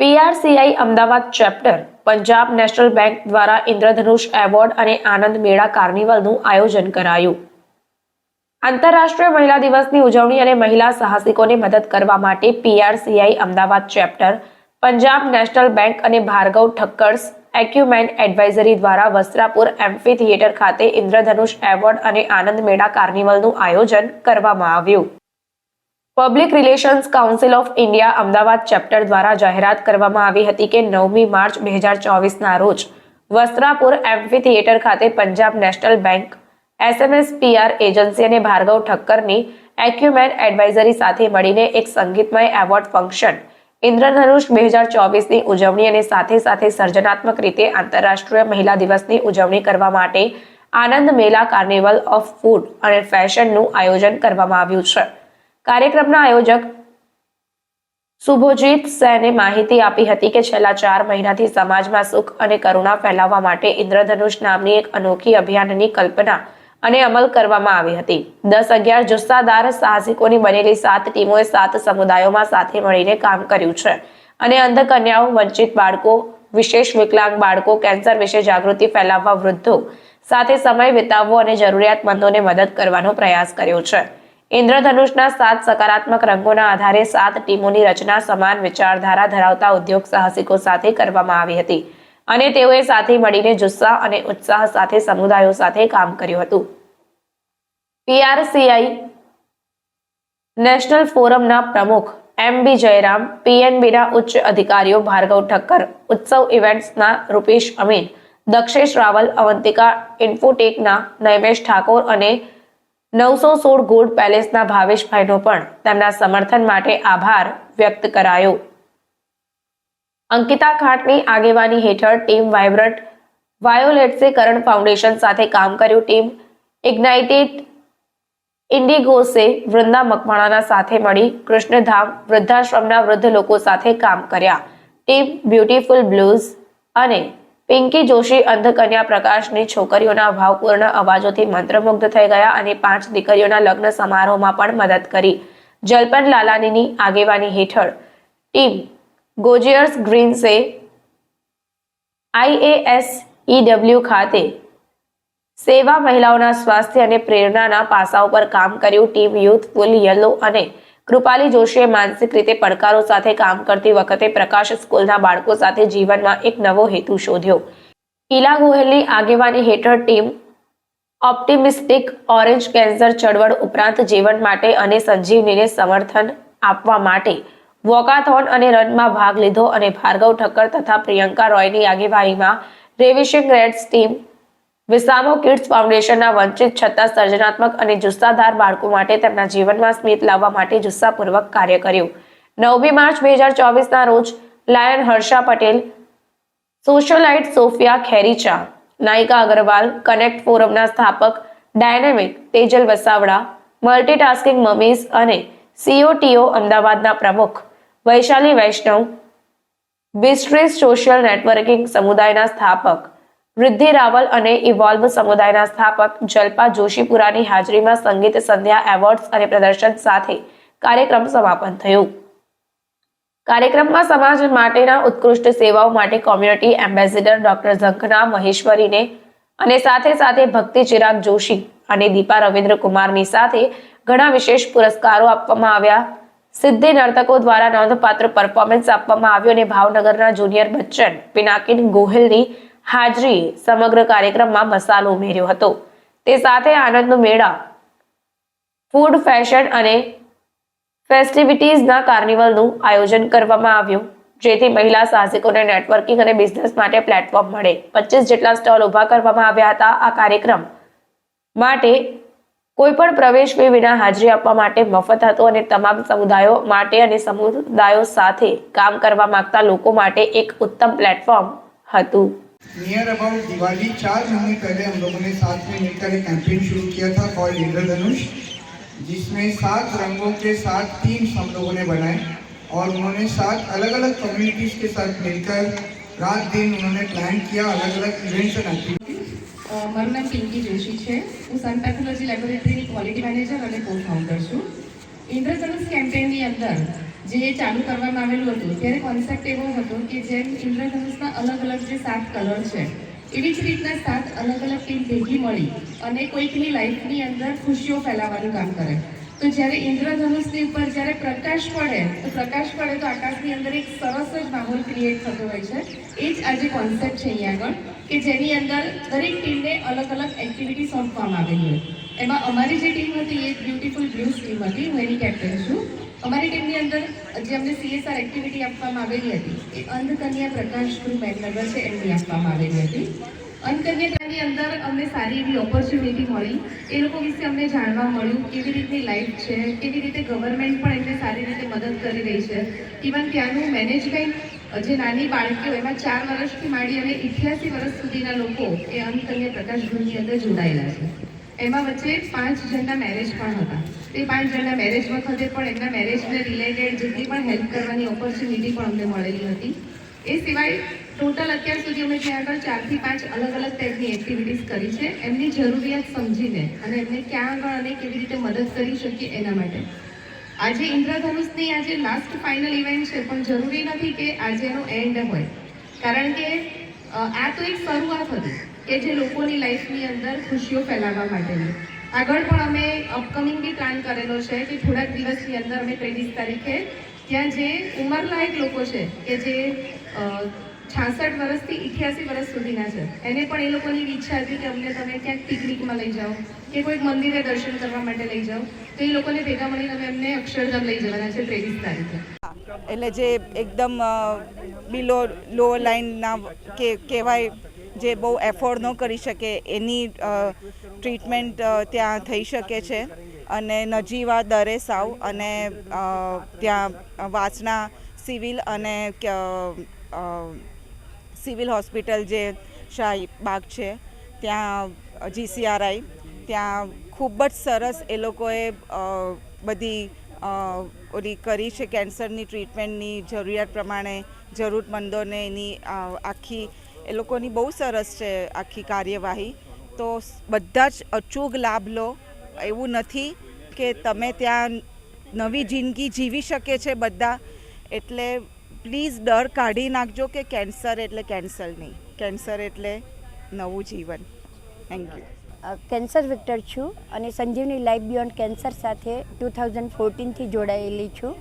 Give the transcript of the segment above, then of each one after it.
PRCI Ahmedabad chapter, Punjab national bank દ્વારા Indradhanush award અને આનંદ મેળા કાર્નિવલનું આયોજન કરાયું. આંતરરાષ્ટ્રીય મહિલા દિવસની ઉજવણી અને મહિલા સાહસિકોને મદદ કરવા માટે PRCI Ahmedabad chapter, Punjab national bank અને ભાર્ગવ ઠક્કર્સ એક્યુમેન એડવાઇઝરી દ્વારા વસ્ત્રાપુર એમ્ફી થિયેટર ખાતે ઇન્દ્રધનુષ એવોર્ડ અને આનંદ મેળા કાર્નિવલનું આયોજન કરવામાં આવ્યું. Public relations council of India Ahmedabad chapter દ્વારા જાહેરાત કરવામાં આવી હતી કે નવમી માર્ચ બે હજાર ચોવીસના રોજ વસ્ત્રાપુર એમ્ફી થિયેટર ખાતે Punjab national bank SMS PR agency અને ભાર્ગવ ઠક્કરની એક્યુમેન એડવાઇઝરી સાથે મળીને એક સંગીતમય એવોર્ડ ફંક્શન ઇન્દ્રધનુષ બે હજાર ચોવીસની ઉજવણી અને સાથે સાથે સર્જનાત્મક રીતે આંતરરાષ્ટ્રીય મહિલા દિવસની ઉજવણી કરવા માટે આનંદ મેલા કાર્નિવલ ઓફ ફૂડ અને ફેશનનું આયોજન કરવામાં આવ્યું છે. કાર્યક્રમના આયોજક શુભોજીત સેને માહિતી આપી હતી કે છેલ્લા ચાર મહિનાથી સમાજમાં સુખ અને કરુણા ફેલાવવા માટે ઇન્દ્રધનુષ નામની એક અનોખી અભિયાનની કલ્પના અને અમલ કરવામાં આવી હતી. દસ અગિયાર જુસ્સાદાર સાહસિકોની બનેલી સાત ટીમોએ સાત સમુદાયોમાં સાથે મળીને કામ કર્યું છે અને અંધ કન્યાઓ વંચિત બાળકો, વિશેષ વિકલાંગ બાળકો, કેન્સર વિશે જાગૃતિ ફેલાવવા વૃદ્ધો સાથે સમય વિતાવવો અને જરૂરિયાતમંદોને મદદ કરવાનો પ્રયાસ કર્યો છે. ઇન્દ્રધનુષના સાત સકારાત્મક રંગોના આધારે સાત ટીમોની રચના સમાન વિચારધારા ધરાવતા ઉદ્યોગ સાહસિકો સાથે કરવામાં આવી હતી. અને તેઓએ સાથે મળીને જુસ્સા અને ઉત્સાહ સાથે સમુદાયો સાથે કામ કર્યું હતું. પીઆરસીઆઈ નેશનલ ફોરમના પ્રમુખ એમ બી જયરામ, પીએનબીના ઉચ્ચ અધિકારીઓ ભાર્ગવ ઠક્કર, ઉત્સવ ઇવેન્ટ્સના રૂપેશ અમીન, દક્ષેશ રાવલ, અવંતિકા ઇન્ફોટેકના નૈમેશ ઠાકોર અને નવસો સોળ ગોલ્ડ પેલેસના ભાવેશભાઈનો પણ તેમના સમર્થન માટે આભાર વ્યક્ત કરાયો. અંકિતા ખાટની આગેવાની હેઠળ ટીમ વાઇબ્રન્ટ વાયોલેટ્સે કરણ ફાઉન્ડેશન સાથે કામ કર્યું. ટીમ ઇગ્નાઇટેડ ઇન્ડિગોસે વૃંદા મકવાણાના સાથે મળી કૃષ્ણધામ વૃદ્ધાશ્રમના વૃદ્ધ લોકો સાથે કામ કર્યા. ટીમ બ્યુટીફુલ બ્લુઝ અને પિંકી જોશી, અંધકન્યા પ્રકાશની છોકરીઓના ભાવપૂર્ણ અવાજોથી મંત્રમુગ્ધ થઈ ગયા અને પાંચ દીકરીઓના લગ્ન સમારોહમાં પણ મદદ કરી. જલપન લાલાનીની આગેવાની હેઠળ ટીમ ગોજિયર્સ ગ્રીન્સે આઈએએસ ઈડબ્લ્યુ ખાતે સેવા મહિલાઓના સ્વાસ્થ્ય અને પ્રેરણાના પાસાઓ પર કામ કર્યું. ટીમ યુથ ફૂલ યલો અને કૃપાલી જોશીએ માનસિક રીતે પડકારો સાથે કામ કરતી વખતે પ્રકાશ સ્કૂલના બાળકો સાથે જીવનમાં એક નવો હેતુ શોધ્યો. ઈલા ગોહેલની આગેવાની હેઠળ ટીમ ઓપ્ટિમિસ્ટિક ઓરેન્જ કેન્સર ચળવળ ઉપરાંત જીવન માટે અને સંજીવનીને સમર્થન આપવા માટે વોકાથોન અને રનમાં ભાગ લીધો અને ભાર્ગવ ઠક્કર તથા પ્રિયંકા રોયની આગેવાનીમાં ravishing reds team Visamo kids ફાઉન્ડેશનના વંચિત છતાં સર્જનાત્મક અને જુસ્સાધાર બાળકો માટે તેમના જીવનમાં સ્મિત લાવવા માટે જુસ્સાપૂર્વક કાર્ય કર્યું. નવમી માર્ચ બે હજાર ચોવીસના રોજ lion Harsha Patel, socialite Sophia Khericha, Nayika Agrawal, connect ફોરમના સ્થાપક dynamic Tejal Vasavada, multitasking mummies અને સીઓટીઓ અમદાવાદના પ્રમુખ વૈશાલી વૈષ્ણવ બિસ્ટ્રીસ સોશિયલ નેટવર્કિંગ સમુદાયના સ્થાપક વૃદ્ધિ રાવલ અને ઇવોલ્વ સમુદાયના સ્થાપક જલ્પા જોશીપુરાની હાજરીમાં સંગીત સંધ્યા એવોર્ડ્સ અને પ્રદર્શન સાથે કાર્યક્રમ સમાપન થયું. કાર્યક્રમમાં સમાજ માટેના ઉત્કૃષ્ટ સેવાઓ માટે કોમ્યુનિટી એમ્બેસેડર ડોક્ટર ઝંખના મહેશ્વરીને અને સાથે સાથે ભક્તિ ચિરાગ જોશી અને દીપા રવિન્દ્ર કુમારની સાથે ઘણા વિશેષ પુરસ્કારો આપવામાં આવ્યા. સિદ્ધિ નર્તકો દ્વારા નોંધપાત્ર પરફોર્મન્સ આપવામાં આવ્યું અને ભાવનગરના જુનિયર બચ્ચન પિનાકિન ગોહિલની હાજરીએ સમગ્ર કાર્યક્રમમાં મસાલો ઉમેર્યો હતો. તે સાથે આનંદનો મેળા ફૂડ ફેશન અને ફેસ્ટિવિટીઝના કાર્નિવલનું આયોજન કરવામાં આવ્યું, જેથી મહિલા સાહસિકોને નેટવર્કિંગ અને બિઝનેસ માટે પ્લેટફોર્મ મળે. પચીસ જેટલા સ્ટોલ ઊભા કરવામાં આવ્યા હતા આ કાર્યક્રમ માટે. કોઈ પણ પ્રવેશ વિના હાજરી આપવા માટે મફત હતો અને તમામ સમુદાયો માટે અને સમુદાયો સાથે કામ કરવા માંગતા લોકો માટે એક ઉત્તમ પ્લેટફોર્મ હતું. नियर अबाउट दिवाली चार महीने पहले हम लोगों ने साथ में मिलकर एक कैंपेन शुरू किया था कॉल्ड इंद्रधनुष जिसमें सात रंगों के सात टीम्स हम लोगों ने बनाए और उन्होंने सात अलग अलग कम्युनिटीज़ के साथ मिलकर रात दिन उन्होंने प्लान किया अलग अलग इवेंट्स एंड एक्टिविटीज અ, મારું નામ પિંકી જોશી છે હું સન પેથોલોજી લેબોરેટરીની ક્વોલિટી મેનેજર અને કો ફાઉન્ડર છું ઇન્દ્રધનુષ કેમ્પેનની અંદર જે ચાલુ કરવામાં આવેલું હતું. ત્યારે કોન્સેપ્ટ એવો હતો કે જેમ ઇન્દ્રધનુષના અલગ અલગ જે સાત કલર છે, એવી જ રીતના સાત અલગ અલગ ટીમ ભેગી મળી અને કોઈકની લાઈફની અંદર ખુશીઓ ફેલાવવાનું કામ કરે. તો જ્યારે ઇન્દ્રધનુષની ઉપર જ્યારે પ્રકાશ પડે, તો પ્રકાશ પડે તો આકાશની અંદર એક સરસ જ માહોલ ક્રિએટ થતો હોય છે. એ જ આજે કોન્સેપ્ટ છે અહીંયા આગળ, કે જેની અંદર દરેક ટીમને અલગ અલગ એક્ટિવિટી સોંપવામાં આવેલી હોય. એમાં અમારી જે ટીમ હતી એ બ્યુટીફુલ બ્લુઝ ટીમ હતી, હું એની કેપ્ટન છું. અમારી ટીમની અંદર જે અમને સીએસઆર એક્ટિવિટી આપવામાં આવેલી હતી, એ અંધકન્યા પ્રકાશ ગ્રુપ મેઘનગર છે, એમની આપવામાં આવેલી હતી. અંધકન્યાની અંદર અમને સારી એવી ઓપોર્ચ્યુનિટી મળી. એ લોકો વિશે અમને જાણવા મળ્યું કેવી રીતની લાઈફ છે, કેવી રીતે ગવર્મેન્ટ પણ એમને સારી રીતે મદદ કરી રહી છે. ઇવન ત્યાંનું મેનેજમેન્ટ જે નાની બાળકીઓ, એમાં ચાર વર્ષથી માંડી અને ઇઠ્યાસી વર્ષ સુધીના લોકો એ અંધકન્યા પ્રકાશ ગૃહની અંદર જોડાયેલા છે. એમાં વચ્ચે પાંચ જણના મેરેજ પણ હતા. એ પાંચ જણના મેરેજ વખતે પણ એમના મેરેજને રિલેટેડ જેટલી પણ હેલ્પ કરવાની ઓપોર્ચ્યુનિટી પણ અમને મળેલી હતી. એ સિવાય ટોટલ અત્યાર સુધી અમે ત્યાં આગળ ચારથી પાંચ અલગ અલગ ટાઈપની એક્ટિવિટીઝ કરી છે, એમની જરૂરિયાત સમજીને અને એમને ક્યાં આગળ અને કેવી રીતે મદદ કરી શકીએ એના માટે. આજે ઇન્દ્રધનુષની આજે લાસ્ટ ફાઇનલ ઇવેન્ટ છે, પણ જરૂરી નથી કે આજે એનો એન્ડ હોય. કારણ કે આ તો એક શરૂઆત હતી કે જે લોકોની લાઈફની અંદર ખુશીઓ ફેલાવવા માટેની. આગળ પણ અમે અપકમિંગ બી પ્લાન કરેલો છે કે થોડાક દિવસની અંદર અમે ત્રેવીસ તારીખે ત્યાં જે ઉંમરલાયક લોકો છે, કે જે છાસઠ વર્ષથી ઇઠ્યાસી વર્ષ સુધીના છે, એને પણ એ લોકોની ઈચ્છા હતી કે અમને તમે ક્યાંક પિકનિકમાં લઈ જાઓ, કે કોઈક મંદિરે દર્શન કરવા માટે લઈ જાઓ, તો એ લોકોને ભેગા મળીને અમે એમને અક્ષરધામ લઈ જવાના છે ત્રેવીસ તારીખે. એટલે જે એકદમ બિલો લોઅર લાઇનના કે કહેવાય જે બહુ એફોર્ડ ન કરી શકે એની ટ્રીટમેન્ટ ત્યાં થઈ શકે છે. અને નજીવા દરે સાવ અને ત્યાં વાસના સિવિલ અને સિવિલ હોસ્પિટલ જે શાહી બાગ છે, ત્યાં જીસીઆરઆઈ, ત્યાં ખૂબ જ સરસ એ લોકોએ બધી ઓલી કરી છે કેન્સરની ટ્રીટમેન્ટની જરૂરિયાત પ્રમાણે, જરૂરતમંદોને એની આખી એ લોકોની બહુ સરસ છે આખી કાર્યવાહી. તો બધા જ અચૂક લાભ લો. એવું નથી કે તમે ત્યાં નવી જિંદગી જીવી શકે છે બધા. એટલે પ્લીઝ ડર કાઢી નાખજો કે કેન્સર એટલે કેન્સર નહીં. કેન્સર એટલે નવું જીવન. થેન્ક યુ કેન્સર વિક્ટર છું અને સંજીવની લાઈફ બિયોન્ડ કેન્સર સાથે ટુ થાઉઝન્ડ ફોર્ટીનથી જોડાયેલી છું.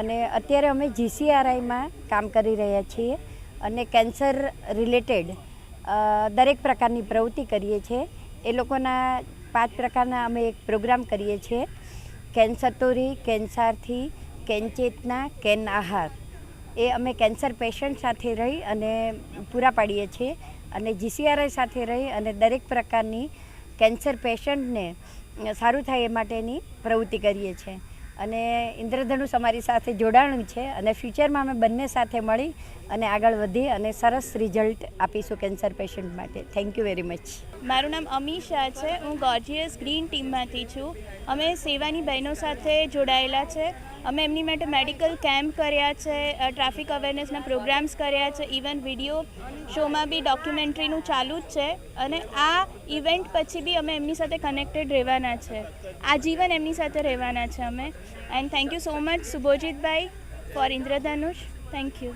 અને અત્યારે અમે જીસીઆરઆઈમાં કામ કરી રહ્યા છીએ. અને કેન્સર રિલેટેડ દરેક પ્રકારની પ્રવૃત્તિ કરીએ છીએ. એ લોકોના પાંચ પ્રકારના અમે એક પ્રોગ્રામ કરીએ છીએ. કેન્સરતોરી કેન્સારથી કેનચેતના કેન આહાર. એ અમે કેન્સર પેશન્ટ સાથે રહી અને પૂરા પાડીએ છીએ અને જીસીઆરઆઈ સાથે રહી અને દરેક પ્રકારની કેન્સર પેશન્ટને સારું થાય એ માટેની પ્રવૃત્તિ કરીએ છીએ. અને ઇન્દ્રધનુષ અમારી સાથે જોડાણું છે અને ફ્યુચરમાં અમે બંને સાથે મળી અને આગળ વધી અને સરસ રિઝલ્ટ આપીશું કેન્સર પેશન્ટ માટે. થેન્ક યુ વેરી મચ મારું નામ અમી છે. હું ગોર્જિયસ ગ્રીન ટીમમાંથી છું. અમે સેવાની બહેનો સાથે જોડાયેલા છે. અમે એમની માટે મેડિકલ કેમ્પ કર્યા છે ટ્રાફિક અવેરનેસના પ્રોગ્રામ્સ કર્યા છે, ઇવન વીડિયો શોમાં બી ડોક્યુમેન્ટરીનું ચાલુ જ છે અને આ ઇવેન્ટ પછી બી અમે એમની સાથે કનેક્ટેડ રહેવાના છે. આજીવન એમની સાથે રહેવાના છે અમે. And thank you so much સુભોજીતભાઈ, for Indradhanush. Thank you.